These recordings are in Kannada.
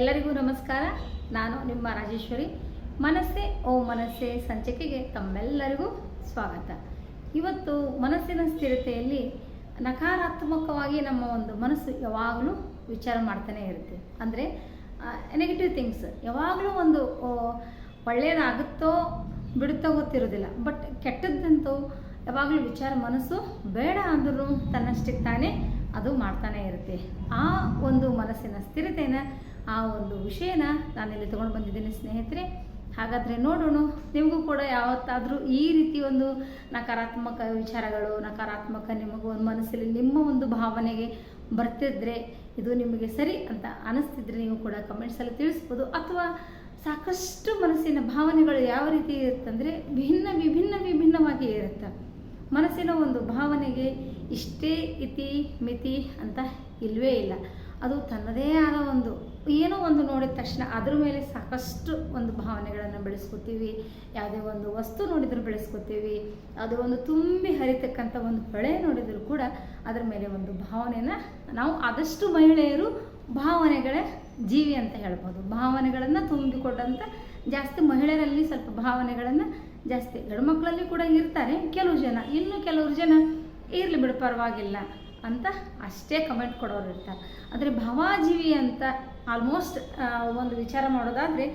ಎಲ್ಲರಿಗೂ ನಮಸ್ಕಾರ. ನಾನು ನಿಮ್ಮ ರಾಜೇಶ್ವರಿ. ಮನಸ್ಸೆ ಓ ಮನಸ್ಸೆ ಸಂಚಿಕೆಗೆ ತಮ್ಮೆಲ್ಲರಿಗೂ ಸ್ವಾಗತ. ಇವತ್ತು ಮನಸ್ಸಿನ ಸ್ಥಿರತೆಯಲ್ಲಿ ನಕಾರಾತ್ಮಕವಾಗಿ ನಮ್ಮ ಒಂದು ಮನಸ್ಸು ಯಾವಾಗಲೂ ವಿಚಾರ ಮಾಡ್ತಾನೆ ಇರುತ್ತೆ. ಅಂದರೆ ನೆಗೆಟಿವ್ ಥಿಂಗ್ಸ್ ಯಾವಾಗಲೂ ಒಂದು ಒಳ್ಳೆಯದಾಗುತ್ತೋ ಬಿಡುತ್ತೋ ಗೊತ್ತಿರೋದಿಲ್ಲ ಬಟ್ ಕೆಟ್ಟದ್ದಂತೂ ಯಾವಾಗಲೂ ವಿಚಾರ ಮನಸ್ಸು ಬೇಡ ಅಂದ್ರೂ ತನ್ನಷ್ಟಕ್ಕೆ ತಾನೇ ಅದು ಮಾಡ್ತಾನೆ ಇರುತ್ತೆ. ಆ ಒಂದು ಮನಸ್ಸಿನ ಸ್ಥಿರತೆನ ಆ ಒಂದು ವಿಷಯನ ನಾನಿಲ್ಲಿ ತೊಗೊಂಡು ಬಂದಿದ್ದೀನಿ ಸ್ನೇಹಿತರೆ. ಹಾಗಾದರೆ ನೋಡೋಣ, ನಿಮಗೂ ಕೂಡ ಯಾವತ್ತಾದರೂ ಈ ರೀತಿ ಒಂದು ನಕಾರಾತ್ಮಕ ವಿಚಾರಗಳು, ನಕಾರಾತ್ಮಕ ನಿಮಗೂ ಒಂದು ಮನಸ್ಸಲ್ಲಿ ನಿಮ್ಮ ಒಂದು ಭಾವನೆಗೆ ಬರ್ತಿದ್ರೆ ಇದು ನಿಮಗೆ ಸರಿ ಅಂತ ಅನಿಸ್ತಿದ್ರೆ ನೀವು ಕೂಡ ಕಮೆಂಟ್ಸಲ್ಲಿ ತಿಳಿಸ್ಬೋದು. ಅಥವಾ ಸಾಕಷ್ಟು ಮನಸ್ಸಿನ ಭಾವನೆಗಳು ಯಾವ ರೀತಿ ಇರುತ್ತಂದರೆ ಭಿನ್ನ ವಿಭಿನ್ನ ವಿಭಿನ್ನವಾಗಿ ಇರುತ್ತೆ. ಮನಸ್ಸಿನ ಒಂದು ಭಾವನೆಗೆ ಇಷ್ಟೇ ಇತಿ ಮಿತಿ ಅಂತ ಇಲ್ಲವೇ ಇಲ್ಲ. ಅದು ತನ್ನದೇ ಆದ ಒಂದು ಏನೋ ಒಂದು ನೋಡಿದ ತಕ್ಷಣ ಅದ್ರ ಮೇಲೆ ಸಾಕಷ್ಟು ಒಂದು ಭಾವನೆಗಳನ್ನು ಬೆಳೆಸ್ಕೊತೀವಿ. ಯಾವುದೇ ಒಂದು ವಸ್ತು ನೋಡಿದ್ರು ಬೆಳೆಸ್ಕೊತೀವಿ. ಅದು ಒಂದು ತುಂಬಿ ಹರಿತಕ್ಕಂಥ ಒಂದು ಹೊಳೆ ನೋಡಿದರೂ ಕೂಡ ಅದರ ಮೇಲೆ ಒಂದು ಭಾವನೆನ ನಾವು ಆದಷ್ಟು ಮಹಿಳೆಯರು ಭಾವನೆಗಳೇ ಜೀವಿ ಅಂತ ಹೇಳ್ಬೋದು. ಭಾವನೆಗಳನ್ನು ತುಂಬಿಕೊಂಡಂಥ ಜಾಸ್ತಿ ಮಹಿಳೆಯರಲ್ಲಿ ಸ್ವಲ್ಪ ಭಾವನೆಗಳನ್ನು ಜಾಸ್ತಿ ಗಂಡು ಮಕ್ಕಳಲ್ಲಿ ಕೂಡ ಇರ್ತಾರೆ. ಕೆಲವು ಜನ, ಇನ್ನು ಕೆಲವರು ಜನ ಇರಲಿ ಬಿಡು ಪರವಾಗಿಲ್ಲ ಅಂತ ಅಷ್ಟೇ ಕಮೆಂಟ್ ಕೊಡೋರು ಇರ್ತಾರೆ. ಆದರೆ ಭಾವಾಜೀವಿ ಅಂತ ಆಲ್ಮೋಸ್ಟ್ ಒಂದು ವಿಚಾರ ಮಾಡೋದಾದರೆ,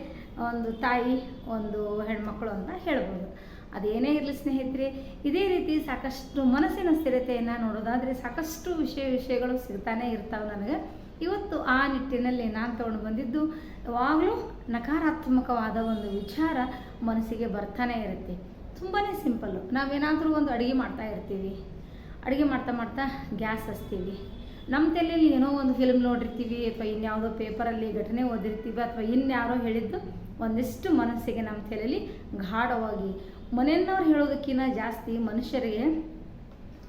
ಒಂದು ತಾಯಿ, ಒಂದು ಹೆಣ್ಮಕ್ಳು ಅಂತ ಹೇಳ್ಬೋದು. ಅದೇನೇ ಇರಲಿ ಸ್ನೇಹಿತರೆ, ಇದೇ ರೀತಿ ಸಾಕಷ್ಟು ಮನಸ್ಸಿನ ಸ್ಥಿರತೆಯನ್ನು ನೋಡೋದಾದರೆ ಸಾಕಷ್ಟು ವಿಷಯ ವಿಷಯಗಳು ಸಿಗ್ತಾನೆ ಇರ್ತಾವೆ ನನಗೆ. ಇವತ್ತು ಆ ನಿಟ್ಟಿನಲ್ಲಿ ನಾನು ತಗೊಂಡು ಬಂದಿದ್ದು ಯಾವಾಗಲೂ ನಕಾರಾತ್ಮಕವಾದ ಒಂದು ವಿಚಾರ ಮನಸ್ಸಿಗೆ ಬರ್ತಾನೆ ಇರುತ್ತೆ. ತುಂಬಾ ಸಿಂಪಲ್ಲು. ನಾವೇನಾದರೂ ಒಂದು ಅಡುಗೆ ಮಾಡ್ತಾ ಇರ್ತೀವಿ. ಅಡುಗೆ ಮಾಡ್ತಾ ಮಾಡ್ತಾ ಗ್ಯಾಸ್ ಹಚ್ತೀವಿ. ನಮ್ಮ ತಲೆಯಲ್ಲಿ ಏನೋ ಒಂದು ಫಿಲ್ಮ್ ನೋಡಿರ್ತೀವಿ ಅಥವಾ ಇನ್ಯಾವುದೋ ಪೇಪರಲ್ಲಿ ಘಟನೆ ಓದಿರ್ತೀವಿ ಅಥವಾ ಇನ್ಯಾರೋ ಹೇಳಿದ್ದು ಒಂದಿಷ್ಟು ಮನಸ್ಸಿಗೆ ನಮ್ಮ ತಲೆಯಲ್ಲಿ ಗಾಢವಾಗಿ. ಮನೆಯನ್ನವ್ರು ಹೇಳೋದಕ್ಕಿಂತ ಜಾಸ್ತಿ ಮನುಷ್ಯರಿಗೆ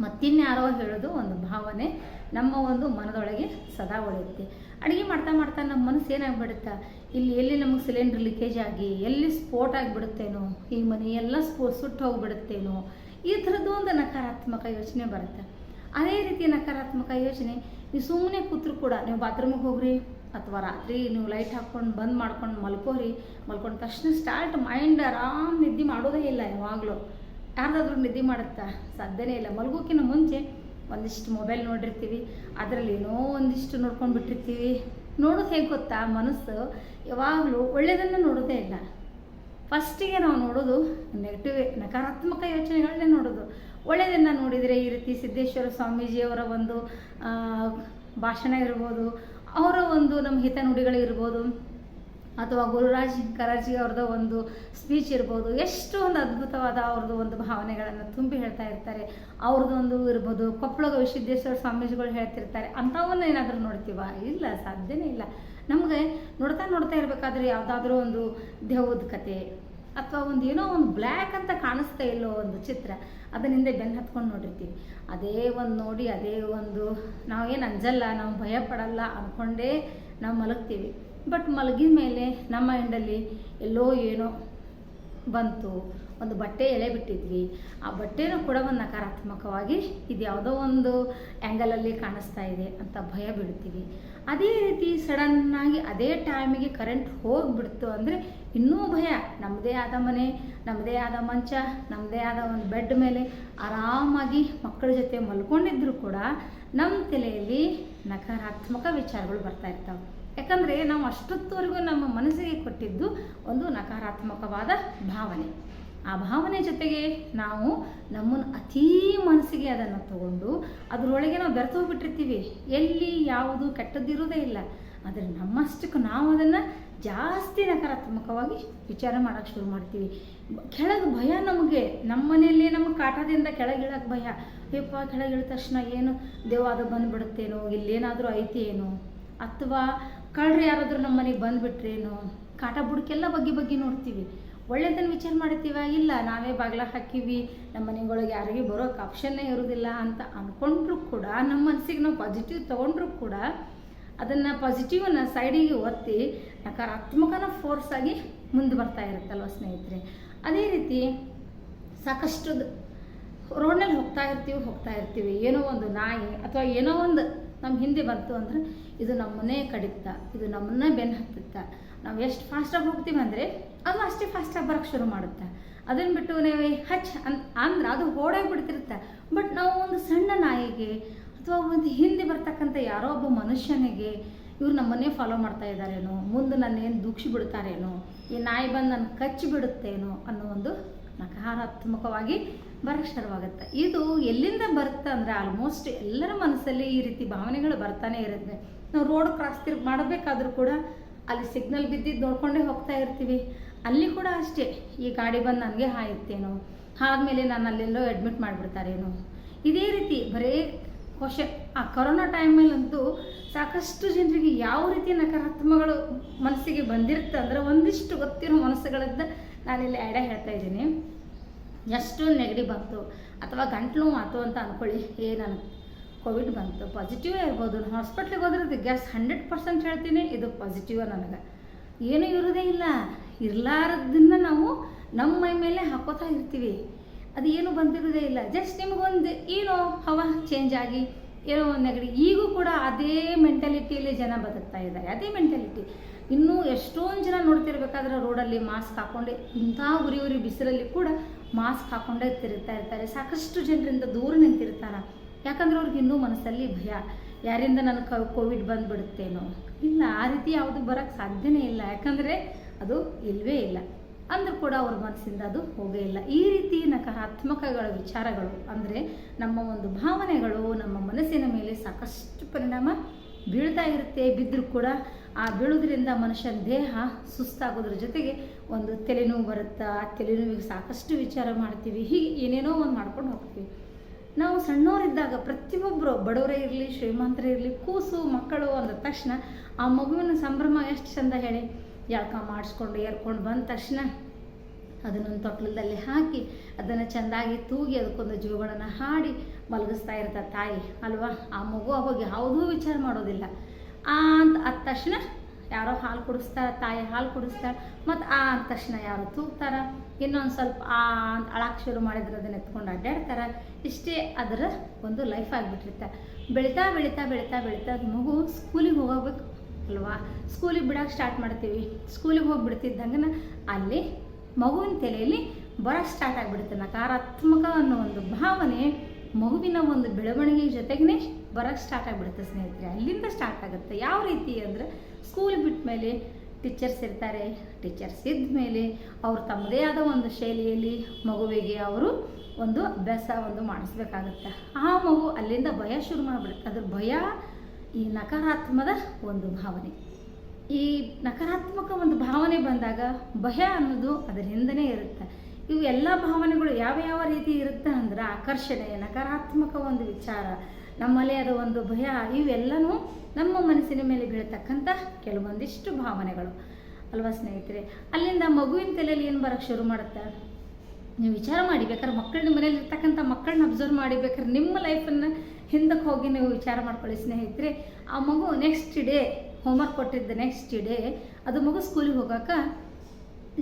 ಮತ್ತಿನ್ಯಾರೋ ಹೇಳೋದು ಒಂದು ಭಾವನೆ ನಮ್ಮ ಒಂದು ಮನದೊಳಗೆ ಸದಾ ಉಳಿಯುತ್ತೆ. ಅಡುಗೆ ಮಾಡ್ತಾ ಮಾಡ್ತಾ ನಮ್ಮ ಮನಸ್ಸು ಏನಾಗ್ಬಿಡುತ್ತಾ? ಇಲ್ಲಿ ಎಲ್ಲಿ ನಮಗೆ ಸಿಲಿಂಡ್ರ್ ಲೀಕೇಜ್ ಆಗಿ, ಎಲ್ಲಿ ಸ್ಫೋಟ ಆಗಿಬಿಡುತ್ತೇನೋ, ಈ ಮನೆ ಎಲ್ಲ ಸ್ಫೋ ಸುಟ್ಟು ಹೋಗ್ಬಿಡುತ್ತೇನೋ, ಈ ಥರದ್ದು ಒಂದು ನಕಾರಾತ್ಮಕ ಯೋಚನೆ ಬರುತ್ತೆ. ಅದೇ ರೀತಿ ನಕಾರಾತ್ಮಕ ಯೋಚನೆ, ನೀವು ಸುಮ್ಮನೆ ಕೂತ್ರು ಕೂಡ, ನೀವು ಬಾತ್ರೂಮಿಗೆ ಹೋಗ್ರಿ ಅಥವಾ ರಾತ್ರಿ ನೀವು ಲೈಟ್ ಹಾಕ್ಕೊಂಡು ಬಂದ್ ಮಾಡ್ಕೊಂಡು ಮಲ್ಕೋರಿ, ಮಲ್ಕೊಂಡ ತಕ್ಷಣ ಸ್ಟಾರ್ಟ್ ಮೈಂಡ್ ಆರಾಮ್ ನಿದ್ದೆ ಮಾಡೋದೇ ಇಲ್ಲ ಯಾವಾಗಲೂ. ಯಾರ್ದಾದ್ರೂ ನಿದ್ದೆ ಮಾಡುತ್ತಾ? ಸಾಧ್ಯನೇ ಇಲ್ಲ. ಮಲ್ಗೋಕ್ಕಿಂತ ಮುಂಚೆ ಒಂದಿಷ್ಟು ಮೊಬೈಲ್ ನೋಡಿರ್ತೀವಿ, ಅದರಲ್ಲಿ ಏನೋ ಒಂದಿಷ್ಟು ನೋಡ್ಕೊಂಡು ಬಿಟ್ಟಿರ್ತೀವಿ. ನೋಡೋದು ಹೇಗೆ ಗೊತ್ತಾ? ಮನಸ್ಸು ಯಾವಾಗಲೂ ಒಳ್ಳೆಯದನ್ನು ನೋಡೋದೇ ಇಲ್ಲ. ಫಸ್ಟಿಗೆ ನಾವು ನೋಡೋದು ನೆಗೆಟಿವ್ ನಕಾರಾತ್ಮಕ ಯೋಚನೆಗಳನ್ನೇ ನೋಡೋದು. ಒಳ್ಳೆಯದನ್ನು ನೋಡಿದರೆ ಈ ರೀತಿ ಸಿದ್ದೇಶ್ವರ ಸ್ವಾಮೀಜಿಯವರ ಒಂದು ಭಾಷಣ ಇರ್ಬೋದು, ಅವರ ಒಂದು ನಮ್ಮ ಹಿತನುಡಿಗಳಿರ್ಬೋದು ಅಥವಾ ಗುರುರಾಜ್ ಕರಾಜಿ ಅವ್ರದ್ದು ಒಂದು ಸ್ಪೀಚ್ ಇರ್ಬೋದು, ಎಷ್ಟು ಒಂದು ಅದ್ಭುತವಾದ ಅವ್ರದ್ದು ಒಂದು ಭಾವನೆಗಳನ್ನು ತುಂಬಿ ಹೇಳ್ತಾ ಇರ್ತಾರೆ. ಅವ್ರದ್ದೊಂದು ಇರ್ಬೋದು ಕೊಪ್ಪಳಗ ವಿಶ್ವೇಶ್ವರ ಸ್ವಾಮೀಜಿಗಳು ಹೇಳ್ತಿರ್ತಾರೆ. ಅಂಥವನ್ನ ಏನಾದರೂ ನೋಡ್ತೀವ? ಇಲ್ಲ, ಸಾಧ್ಯನೇ ಇಲ್ಲ. ನಮಗೆ ನೋಡ್ತಾ ನೋಡ್ತಾ ಇರಬೇಕಾದ್ರೆ ಯಾವುದಾದ್ರೂ ಒಂದು ದೇವದ ಕತೆ ಅಥವಾ ಒಂದು ಏನೋ ಒಂದು ಬ್ಲ್ಯಾಕ್ ಅಂತ ಕಾಣಿಸ್ತಾ ಇಲ್ಲೋ ಒಂದು ಚಿತ್ರ ಅದನ್ನ ಹಿಂದೆ ಬೆನ್ನು ಹತ್ಕೊಂಡು ನೋಡಿರ್ತೀವಿ. ಅದೇ ಒಂದು ನೋಡಿ, ಅದೇ ಒಂದು ನಾವೇನು ಅಂಜಲ್ಲ, ನಾವು ಭಯ ಪಡಲ್ಲ ಅಂದ್ಕೊಂಡೇ ನಾವು ಮಲಗ್ತೀವಿ. ಬಟ್ ಮಲಗಿದ ಮೇಲೆ ನಮ್ಮ ಮೈಂಡಲ್ಲಿ ಎಲ್ಲೋ ಏನೋ ಬಂತು, ಒಂದು ಬಟ್ಟೆ ಎಳೆ ಬಿಟ್ಟಿದ್ವಿ. ಆ ಬಟ್ಟೆನೂ ಕೂಡ ಒಂದು ನಕಾರಾತ್ಮಕವಾಗಿ ಇದು ಯಾವುದೋ ಒಂದು ಆ್ಯಂಗಲಲ್ಲಿ ಕಾಣಿಸ್ತಾ ಇದೆ ಅಂತ ಭಯ ಬೀಳ್ತೀವಿ. ಅದೇ ರೀತಿ ಸಡನ್ನಾಗಿ ಅದೇ ಟೈಮಿಗೆ ಕರೆಂಟ್ ಹೋಗಿಬಿಡ್ತು ಅಂದರೆ ಇನ್ನೂ ಭಯ. ನಮ್ಮದೇ ಆದ ಮನೆ ನಮ್ಮದೇ ಆದ ಮಂಚ ನಮ್ಮದೇ ಆದ ಒಂದು ಬೆಡ್ ಮೇಲೆ ಆರಾಮಾಗಿ ಮಕ್ಕಳ ಜೊತೆ ಮಲ್ಕೊಂಡಿದ್ರು ಕೂಡ ನಮ್ಮ ತಲೆಯಲ್ಲಿ ನಕಾರಾತ್ಮಕ ವಿಚಾರಗಳು ಬರ್ತಾ ಇರ್ತಾವೆ. ಯಾಕಂದರೆ ನಾವು ಅಷ್ಟೊತ್ತವರೆಗೂ ನಮ್ಮ ಮನಸ್ಸಿಗೆ ಕೊಟ್ಟಿದ್ದು ಒಂದು ನಕಾರಾತ್ಮಕವಾದ ಭಾವನೆ. ಆ ಭಾವನೆ ಜೊತೆಗೆ ನಾವು ನಮ್ಮನ್ನು ಅತೀ ಮನಸ್ಸಿಗೆ ಅದನ್ನು ತಗೊಂಡು ಅದರೊಳಗೆ ನಾವು ಬೆರೆತು ಹೋಗ್ಬಿಟ್ಟಿರ್ತೀವಿ. ಎಲ್ಲಿ ಯಾವುದು ಕೆಟ್ಟದ್ದಿರೋದೇ ಇಲ್ಲ. ಆದರೆ ನಮ್ಮಷ್ಟಕ್ಕೆ ನಾವು ಅದನ್ನು ಜಾಸ್ತಿ ನಕಾರಾತ್ಮಕವಾಗಿ ವಿಚಾರ ಮಾಡೋಕ್ಕೆ ಶುರು ಮಾಡ್ತೀವಿ. ಕೆಳಗೆ ಭಯ ನಮಗೆ. ನಮ್ಮ ಮನೆಯಲ್ಲಿ ನಮಗೆ ಕಾಟದಿಂದ ಕೆಳಗೆ ಇಳಕ್ಕೆ ಭಯ. ಅಯ್ಯಪ್ಪ, ಕೆಳಗೆ ಇಳಿದ ತಕ್ಷಣ ಏನು? ದೇವಾದ ಬಂದುಬಿಡುತ್ತೇನೋ? ಇಲ್ಲೇನಾದರೂ ಐತಿ ಏನೋ ಅಥವಾ ಕಳ್ರು ಯಾರಾದರೂ ನಮ್ಮ ಮನೆಗೆ ಬಂದುಬಿಟ್ರೇನೋ? ಕಾಟ ಬುಡಕ್ಕೆಲ್ಲ ಬಗ್ಗೆ ಬಗ್ಗೆ ನೋಡ್ತೀವಿ. ಒಳ್ಳೆದನ್ನು ವಿಚಾರ ಮಾಡ್ತೀವ ಇಲ್ಲ, ನಾವೇ ಬಾಗಿಲ ಹಾಕಿವಿ, ನಮ್ಮ ಮನೆಗೊಳಗೆ ಯಾರಿಗೂ ಬರೋಕೆ ಆಪ್ಷನ್ನೇ ಇರೋದಿಲ್ಲ ಅಂತ ಅಂದ್ಕೊಂಡ್ರೂ ಕೂಡ, ನಮ್ಮ ಮನಸ್ಸಿಗೆ ನಾವು ಪಾಸಿಟಿವ್ ತೊಗೊಂಡ್ರು ಕೂಡ, ಅದನ್ನು ಪಾಸಿಟಿವನ್ನ ಸೈಡಿಗೆ ಒತ್ತಿ ನಕಾರಾತ್ಮಕನ ಫೋರ್ಸ್ ಆಗಿ ಮುಂದೆ ಬರ್ತಾ ಇರುತ್ತಲ್ವ ಸ್ನೇಹಿತರೆ? ಅದೇ ರೀತಿ ಸಾಕಷ್ಟು ರೋಡ್ನಲ್ಲಿ ಹೋಗ್ತಾ ಇರ್ತೀವಿ ಹೋಗ್ತಾ ಇರ್ತೀವಿ. ಏನೋ ಒಂದು ನಾಯಿ ಅಥವಾ ಏನೋ ಒಂದು ನಮ್ಮ ಹಿಂದೆ ಬಂತು ಅಂದ್ರೆ ಇದು ನಮ್ಮನ್ನೇ ಕಡಿತ, ಇದು ನಮ್ಮನ್ನೇ ಬೆನ್ನು ಹತ್ತುತ್ತಾ? ನಾವು ಎಷ್ಟು ಫಾಸ್ಟಾಗಿ ಹೋಗ್ತೀವಿ ಅಂದರೆ ಅದು ಅಷ್ಟೇ ಫಾಸ್ಟಾಗಿ ಬರೋಕ್ಕೆ ಶುರು ಮಾಡುತ್ತೆ. ಅದನ್ನು ಬಿಟ್ಟು ನೀವು ಹಚ್ ಅನ್, ಅಂದ್ರೆ ಅದು ಓಡೋಗಿ ಬಿಡ್ತಿರುತ್ತೆ. ಬಟ್ ನಾವು ಒಂದು ಸಣ್ಣ ನಾಯಿಗೆ ಅಥವಾ ಒಂದು ಹಿಂದೆ ಬರ್ತಕ್ಕಂಥ ಯಾರೋ ಒಬ್ಬ ಮನುಷ್ಯನಿಗೆ ಇವ್ರು ನಮ್ಮನ್ನೇ ಫಾಲೋ ಮಾಡ್ತಾ ಇದ್ದಾರೇನೋ, ಮುಂದೆ ನನ್ನೇನು ದೂಕ್ಷಿ ಬಿಡ್ತಾರೇನೋ, ಈ ನಾಯಿ ಬಂದು ನನ್ನ ಕಚ್ಚಿ ಬಿಡುತ್ತೇನೋ ಅನ್ನೋ ಒಂದು ನಕಾರಾತ್ಮಕವಾಗಿ ಬರಕ್ಕೆ ಶುರುವಾಗುತ್ತೆ. ಇದು ಎಲ್ಲಿಂದ ಬರುತ್ತೆ ಅಂದರೆ ಆಲ್ಮೋಸ್ಟ್ ಎಲ್ಲರ ಮನಸ್ಸಲ್ಲಿ ಈ ರೀತಿ ಭಾವನೆಗಳು ಬರ್ತಾನೆ ಇರುತ್ತೆ. ನಾವು ರೋಡ್ ಕ್ರಾಸ್ ತಿರ್ ಮಾಡಬೇಕಾದ್ರೂ ಕೂಡ ಅಲ್ಲಿ ಸಿಗ್ನಲ್ ಬಿದ್ದಿದ್ದು ನೋಡ್ಕೊಂಡೇ ಹೋಗ್ತಾ ಇರ್ತೀವಿ. ಅಲ್ಲಿ ಕೂಡ ಅಷ್ಟೇ, ಈ ಗಾಡಿ ಬಂದು ನನಗೆ ಹಾಯುತ್ತೇನೋ. ಆದಮೇಲೆ ನಾನು ಅಲ್ಲೆಲ್ಲೋ ಅಡ್ಮಿಟ್ ಮಾಡಿಬಿಡ್ತಾರೇನೋ. ಇದೇ ರೀತಿ ಬರೀ ಕ್ವಶನ್ ಆ ಕೊರೋನಾ ಟೈಮಲ್ಲಂತೂ ಸಾಕಷ್ಟು ಜನರಿಗೆ ಯಾವ ರೀತಿ ನಕಾರಾತ್ಮಕಗಳು ಮನಸ್ಸಿಗೆ ಬಂದಿರುತ್ತೆ ಅಂದರೆ ಒಂದಿಷ್ಟು ಗೊತ್ತಿರೋ ಮನಸ್ಸುಗಳಿಂದ ನಾನಿಲ್ಲಿ ಆ್ಯಡ ಹೇಳ್ತಾ ಇದ್ದೀನಿ. ಎಷ್ಟು ನೆಗಡಿ ಬಂತು ಅಥವಾ ಗಂಟ್ಲು ಮಾತು ಅಂತ ಅಂದ್ಕೊಳ್ಳಿ ಏ ನನಗೆ ಕೋವಿಡ್ ಬಂತು. ಪಾಸಿಟಿವ್ ಇರ್ಬೋದು. ಹಾಸ್ಪಿಟ್ಲಿಗೆ ಹೋದ್ರೆ ಗ್ಯಾಸ್ ಹಂಡ್ರೆಡ್ ಪರ್ಸೆಂಟ್ ಹೇಳ್ತೀನಿ. ಇದು ಪಾಸಿಟಿವ್ ನನಗೆ. ಏನೂ ಇರೋದೇ ಇಲ್ಲ. ಇರಲಾರದನ್ನ ನಾವು ನಮ್ಮ ಮೈ ಮೇಲೆ ಹಾಕೋತಾ ಇರ್ತೀವಿ. ಅದು ಏನು ಬಂದಿರೋದೇ ಇಲ್ಲ. ಜಸ್ಟ್ ನಿಮಗೊಂದು ಏನೋ ಹವಾ ಚೇಂಜ್ ಆಗಿ, ಏನೋ ಒಂದು ನೆಗಡಿ. ಈಗೂ ಕೂಡ ಅದೇ ಮೆಂಟಾಲಿಟಿಯಲ್ಲಿ ಜನ ಬದುಕ್ತಾ ಇದ್ದಾರೆ. ಅದೇ ಮೆಂಟಾಲಿಟಿ ಇನ್ನೂ ಎಷ್ಟೊಂದು ಜನ ನೋಡ್ತಿರ್ಬೇಕಾದ್ರೆ ರೋಡಲ್ಲಿ ಮಾಸ್ಕ್ ಹಾಕೊಂಡೆ, ಇಂಥ ಉರಿ ಉರಿ ಬಿಸಿಲಲ್ಲಿ ಕೂಡ ಮಾಸ್ಕ್ ಹಾಕೊಂಡೇ ತಿರುಗ್ತಾ ಇರ್ತಾರೆ. ಸಾಕಷ್ಟು ಜನರಿಂದ ದೂರ ನಿಂತಿರ್ತಾರೆ. ಯಾಕಂದ್ರೆ ಅವ್ರಿಗೆ ಇನ್ನೂ ಮನಸ್ಸಲ್ಲಿ ಭಯ. ಯಾರಿಂದ ನನಗೆ ಕೋವಿಡ್ ಬಂದುಬಿಡುತ್ತೇನೋ. ಇಲ್ಲ, ಆ ರೀತಿ ಯಾವುದು ಬರೋಕ್ಕೆ ಸಾಧ್ಯನೇ ಇಲ್ಲ. ಯಾಕಂದರೆ ಅದು ಇಲ್ಲವೇ ಇಲ್ಲ. ಅಂದರೂ ಕೂಡ ಅವ್ರ ಮನಸ್ಸಿಂದ ಅದು ಹೋಗೇ ಇಲ್ಲ. ಈ ರೀತಿ ನಕಾರಾತ್ಮಕಗಳ ವಿಚಾರಗಳು ಅಂದರೆ ನಮ್ಮ ಒಂದು ಭಾವನೆಗಳು ನಮ್ಮ ಮನಸ್ಸಿನ ಮೇಲೆ ಸಾಕಷ್ಟು ಪರಿಣಾಮ ಬೀಳ್ತಾ ಇರುತ್ತೆ. ಬಿದ್ದರೂ ಕೂಡ ಆ ಬೀಳೋದ್ರಿಂದ ಮನುಷ್ಯನ ದೇಹ ಸುಸ್ತಾಗೋದ್ರ ಜೊತೆಗೆ ಒಂದು ತಲೆನೋವು ಬರುತ್ತಾ ಆ ತಲೆನೋವಿಗೆ ಸಾಕಷ್ಟು ವಿಚಾರ ಮಾಡ್ತೀವಿ. ಹೀಗೆ ಏನೇನೋ ಒಂದು ಮಾಡ್ಕೊಂಡು ಹೋಗ್ತೀವಿ. ನಾವು ಸಣ್ಣವರಿದ್ದಾಗ ಪ್ರತಿಯೊಬ್ಬರು ಬಡವರೇ ಇರಲಿ, ಶ್ರೀಮಂತರೇ ಇರಲಿ, ಕೂಸು ಮಕ್ಕಳು ಅಂದ ತಕ್ಷಣ ಆ ಮಗುವಿನ ಸಂಭ್ರಮ ಎಷ್ಟು ಚಂದ ಹೇಳಿ, ಯಾಕ ಮಾಡಿಸ್ಕೊಂಡು ಏರ್ಕೊಂಡು ಬಂದ ತಕ್ಷಣ ಅದನ್ನೊಂದು ತೊಟ್ಲದಲ್ಲಿ ಹಾಕಿ, ಅದನ್ನು ಚೆಂದಾಗಿ ತೂಗಿ ಅದಕ್ಕೊಂದು ಜೀವಗಳನ್ನು ಹಾಡಿ ಮಲಗಿಸ್ತಾ ಇರ್ತಾರೆ ತಾಯಿ, ಅಲ್ವಾ? ಆ ಮಗು ಅವಾಗ ಯಾವುದೂ ವಿಚಾರ ಮಾಡೋದಿಲ್ಲ. ಆ ಅಂತ ಆದ ತಕ್ಷಣ ಯಾರೋ ಹಾಲು ಕುಡಿಸ್ತಾರೆ ತಾಯಿ ಹಾಲು ಕುಡಿಸ್ತಾರೆ ಮತ್ತು ಆ ಅಂದ ತಕ್ಷಣ ಯಾರೋ ತೂಗ್ತಾರ. ಇನ್ನೊಂದು ಸ್ವಲ್ಪ ಆ ಅಂತ ಅಳಕ್ಕೆ ಶುರು ಮಾಡಿದ್ರೆ, ಅದನ್ನ ಎತ್ಕೊಂಡು ಅಡ್ಡಾಡ್ತಾರೆ ಇಷ್ಟೇ ಅದರ ಒಂದು ಲೈಫ್ ಆಗಿಬಿಟ್ಟಿರುತ್ತೆ. ಬೆಳೀತಾ ಬೆಳೀತಾ ಬೆಳೀತಾ ಬೆಳೀತಾ ಮಗು ಸ್ಕೂಲಿಗೆ ಹೋಗಬೇಕು ಅಲ್ವಾ? ಸ್ಕೂಲಿಗೆ ಬಿಡೋಕೆ ಸ್ಟಾರ್ಟ್ ಮಾಡ್ತೀವಿ. ಸ್ಕೂಲಿಗೆ ಹೋಗಿಬಿಡ್ತಿದ್ದಂಗೆ ಅಲ್ಲಿ ಮಗುವಿನ ತಲೆಯಲ್ಲಿ ಬರೋಕ್ಕೆ ಸ್ಟಾರ್ಟ್ ಆಗಿಬಿಡುತ್ತೆ. ನಕಾರಾತ್ಮಕ ಅನ್ನೋ ಒಂದು ಭಾವನೆ ಮಗುವಿನ ಒಂದು ಬೆಳವಣಿಗೆ ಜೊತೆಗೇ ಬರೋಕ್ಕೆ ಸ್ಟಾರ್ಟ್ ಆಗಿಬಿಡುತ್ತೆ ಸ್ನೇಹಿತರೆ. ಅಲ್ಲಿಂದ ಸ್ಟಾರ್ಟ್ ಆಗುತ್ತೆ. ಯಾವ ರೀತಿ ಅಂದರೆ ಸ್ಕೂಲ್ ಬಿಟ್ಟ ಮೇಲೆ ಟೀಚರ್ಸ್ ಇರ್ತಾರೆ. ಟೀಚರ್ಸ್ ಇದ್ದ ಮೇಲೆ ಅವರು ತಮ್ಮದೇ ಆದ ಒಂದು ಶೈಲಿಯಲ್ಲಿ ಮಗುವಿಗೆ ಅವರು ಒಂದು ಅಭ್ಯಾಸ ಒಂದು ಮಾಡಿಸ್ಬೇಕಾಗತ್ತೆ. ಆ ಮಗು ಅಲ್ಲಿಂದ ಭಯ ಶುರು ಮಾಡಿಬಿಡುತ್ತೆ. ಅದ್ರ ಭಯ ಈ ನಕಾರಾತ್ಮದ ಒಂದು ಭಾವನೆ. ಈ ನಕಾರಾತ್ಮಕ ಒಂದು ಭಾವನೆ ಬಂದಾಗ ಭಯ ಅನ್ನೋದು ಅದರ ಹಿಂದನೇ ಇರುತ್ತೆ. ಇವು ಎಲ್ಲ ಭಾವನೆಗಳು ಯಾವ ಯಾವ ರೀತಿ ಇರುತ್ತೆ ಅಂದ್ರೆ ಆಕರ್ಷಣೆ, ನಕಾರಾತ್ಮಕ ಒಂದು ವಿಚಾರ ನಮ್ಮಲ್ಲಿ ಅದು ಒಂದು ಭಯ, ಇವೆಲ್ಲನೂ ನಮ್ಮ ಮನಸ್ಸಿನ ಮೇಲೆ ಬೀಳತಕ್ಕಂಥ ಕೆಲವೊಂದಿಷ್ಟು ಭಾವನೆಗಳು. ಅಲ್ವಾ ಸ್ನೇಹಿತರೆ? ಅಲ್ಲಿಂದ ಮಗುವಿನ ತಲೆಯಲ್ಲಿ ಏನು ಬರೋಕ್ಕೆ ಶುರು ಮಾಡುತ್ತೆ? ನೀವು ವಿಚಾರ ಮಾಡಿ, ಬೇಕಾದ್ರೆ ಮಕ್ಕಳನ್ನ ಮನೇಲಿ ಇರ್ತಕ್ಕಂಥ ಮಕ್ಕಳನ್ನ ಅಬ್ಸರ್ವ್ ಮಾಡಿ, ಬೇಕಾದ್ರೆ ನಿಮ್ಮ ಲೈಫನ್ನು ಹಿಂದಕ್ಕೆ ಹೋಗಿ ನೀವು ವಿಚಾರ ಮಾಡ್ಕೊಳ್ಳಿ ಸ್ನೇಹಿತರೆ. ಆ ಮಗು ನೆಕ್ಸ್ಟ್ ಡೇ ಹೋಮ್ವರ್ಕ್ ಕೊಟ್ಟಿದ್ದ ನೆಕ್ಸ್ಟ್ ಡೇ ಅದು ಮಗು ಸ್ಕೂಲಿಗೆ ಹೋಗೋಕೆ